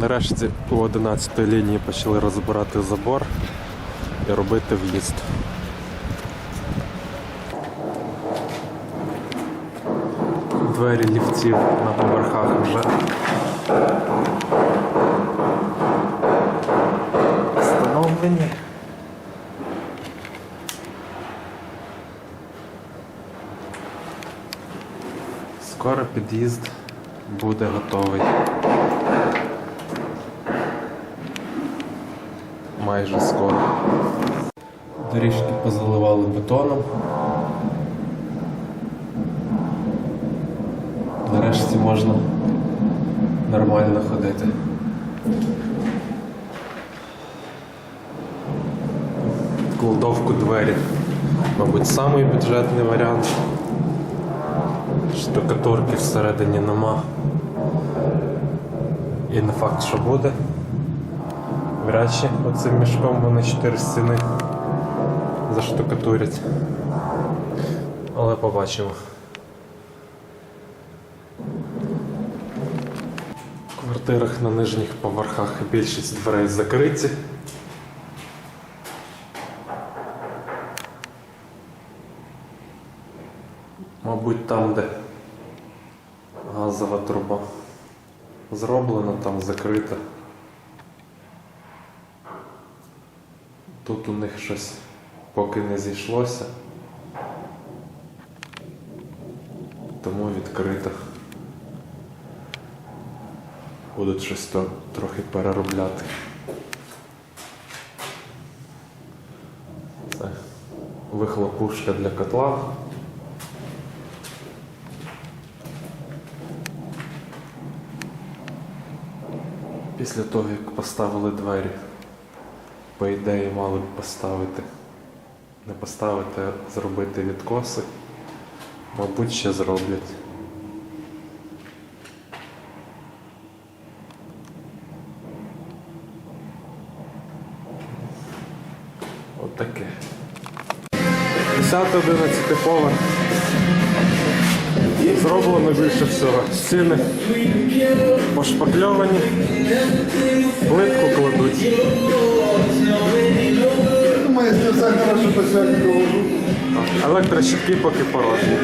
Нарешті у 11 лінії почали розбирати забор і робити в'їзд. Двері ліфтів на поверхах вже встановлені. Скоро під'їзд буде готовий. Майже скоро. Доріжки позаливали бетоном. Нарешті можна нормально ходити. Кладовку двері. Мабуть, самий бюджетний варіант. Штукатурки всередині нема. І не факт, що буде. Вряд чи оцим мішком вони чотири стіни заштукатурять. Але побачимо. В квартирах на нижніх поверхах більшість дверей закриті. Мабуть, там, де газова труба зроблена, там закрита. Тут у них щось поки не зійшлося. Тому відкрито. Будуть щось то трохи переробляти. Це вихлопушка для котла. Після того, як поставили двері, по ідеї мали б поставити, не поставити, а зробити відкоси. Мабуть, ще зроблять. Отаке. 10-11 поверх. Зроблено більше всього. Стіни пошпакльовані, плитку все. Електрощитки поки порожні.